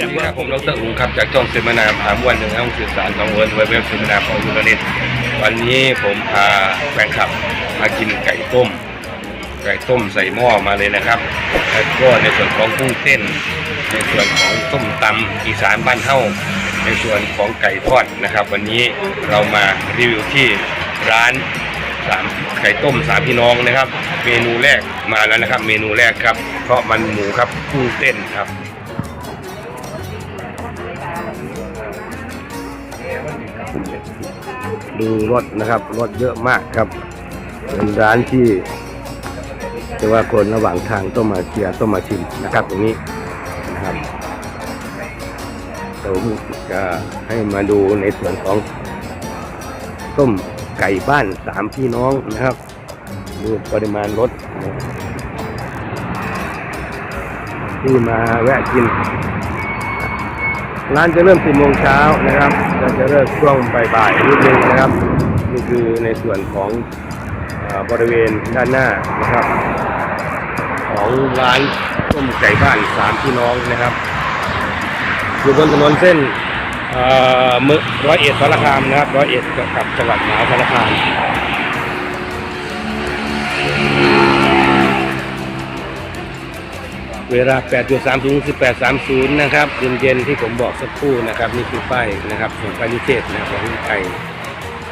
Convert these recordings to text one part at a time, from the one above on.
ครับผมดรอุ้งครับจากช่องเสมนาผามวันหนึ่งห้องสื่อสารของเวิร์ดเว็บเสมนาของยูเน็ตวันนี้ผมพาแฟนคลับมากินไก่ต้ม ไก่ต้มใส่หม้อมาเลยนะครับแล้วก็ในส่วนของกุ้งเต้น ในส่วนของต้มตำอีสานบ้านเฮ้าในส่วนของไก่ทอดนะครับ วันนี้เรามารีวิวที่ร้านสามไก่ต้มสามพี่น้องนะครับ เมนูแรกมาแล้วนะครับ เมนูแรกครับเพราะมันหมูครับกุ้งเต้นครับ ดูรถนะครับรถเยอะมากครับ เป็นร้านที่จะว่าคนระหว่างทางต้องมาเชียร์ต้องมาชิมนะครับ ตรงนี้นะครับผมจะให้มาดูในส่วนของต้มไก่บ้านสามพี่น้องนะครับ ดูปริมาณรถ ที่มาแวะกิน ร้านจะเริ่ม10โมงเช้านะครับจะเริ่มช่วงบ่ายๆนิดนึงนะครับนี่คือในส่วนของอบริเวณด้านหน้านะครับ ของร้านต้มไก่บ้านสามพี่น้องนะครับ อยู่บนถนนเส้นเอ่อเมืองร้อยเอ็ดสารคามนะครับร้อยเอ็ดกับจังหวัดมหาสารคาม เวลา 8.30ถึง18.30 นะครับ เย็นๆ ที่ผมบอกสักครู่นะครับ นี่คือป้ายนะครับของป้ายนิเทศนะครับของไก่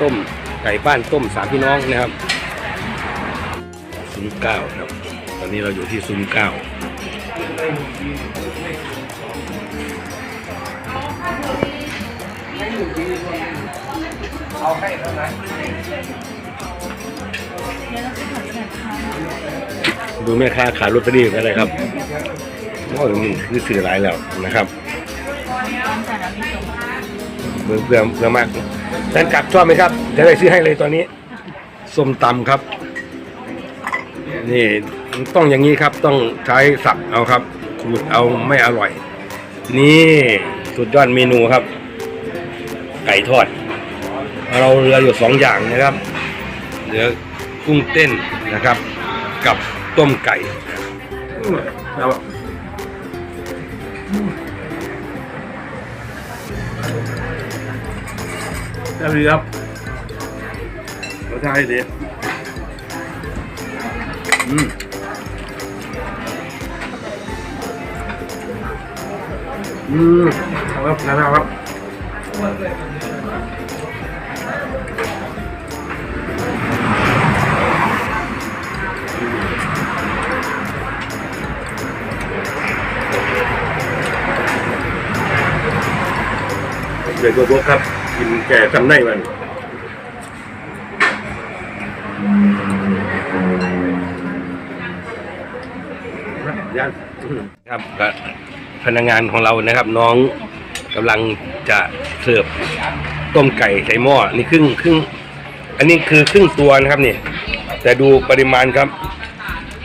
ต้มไก่บ้านต้มสามพี่น้องนะครับซุ้มเก้าครับ ตอนนี้เราอยู่ที่ซุ้มเก้า ดูแม่ค้าขายลอตเตอรี่กันเลยครับว่ามันคือสื่อหลายแล้วนะครับเบื่อเบื่อเบื่อมากแฟนกลับชอบไหมครับจะได้ซื้อให้เลยตอนนี้ส้มตำครับ นี่ต้องอย่างนี้ครับต้องใช้สับเอาครับขูดเอาไม่อร่อย นี่สุดยอดเมนูครับ ไก่ทอด เราเหลืออยู่สองอย่างนะครับเหลือ กุ้งเต้นนะครับ กับต้มไก่ได้เลยครับรสชาติดีอืมอืมอาครับนะครับ เดี๋ยวตัวครับ กินแก่ทำได้มันย่านครับก็พนักงานของเรานะครับ น้องกำลังจะเสิร์ฟต้มไก่ใส่หม้อนี่ครึ่งครึ่งอันนี้คือครึ่งตัวนะครับนี่แต่ดูปริมาณครับ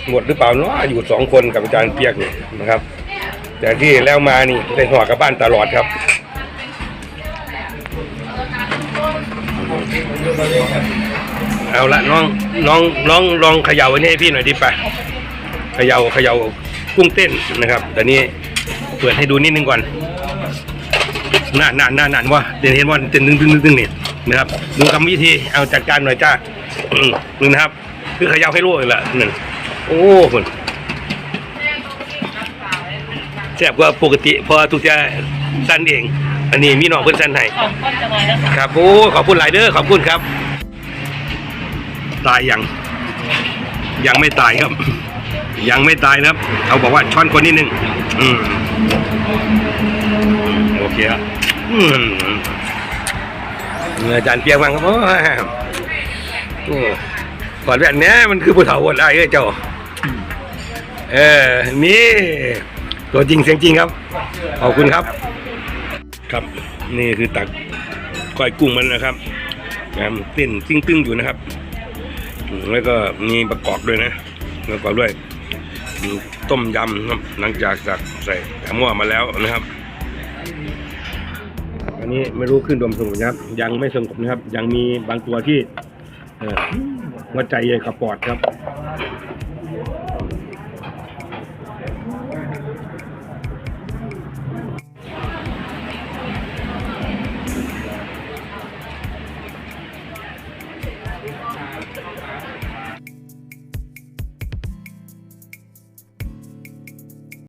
หมดหรือเปล่าเนาะอยู่สองคนกับอาจารย์เปียกนี่นะครับ แต่ที่แล้วมานี่ได้ห่อกลับบ้านตลอดครับ เอาละน้องน้องน้องลองเขย่าอันนี้ให้พี่หน่อยดิไปเขย่าเขย่ากุ้งเต้นนะครับแต่นี้เปิดให้ดูนิดนึงก่อนน่าน่าน่าน่าว่าเดี๋ยวเห็นว่าเต้นดึงดึงดึงดึงนี่นะครับดูกรรมวิธีเอาจัดการหน่อยจ้าอืมนี่งนะครับ คือเขย่าให้รู้เลยละนั่นโอ้คนแซ่บกว่าปกติพอทุกจะสั้นเอง อันนี้มีน้องเพิ่นสั้นให้ของก้อนจะมาแล้วค่ะครับโอ้ขอบคุณหลายเด้อขอบคุณครับ ตายยังยังไม่ตายครับ ยังไม่ตายนะครับเขาบอกว่าช้อนคนนิดนึงอืมโอเคครับอืมอาจารย์เปียกบ้างครับโอ้ยโอ้ก่อนแบบนี้มันคือผู้เฒ่าวนได้เอ้ยเจ้า เออนี่ตัวจริงเสียงจริงครับ ขอบคุณครับ ครับ นี่คือตักก้อยกุ้งมันนะครับนะมันเต้นติ้งตึ้งๆอยู่นะครับ แล้วก็มีประกอบด้วยนะประกอบด้วยต้มยำครับหลังจากจากใส่แถมหม้อมาแล้วนะครับ อันนี้ไม่รู้ขึ้นดมสงบนะครับ ยังไม่สงบนะครับ ยังมีบางตัวที่หัวใจใหญ่กับปอดครับ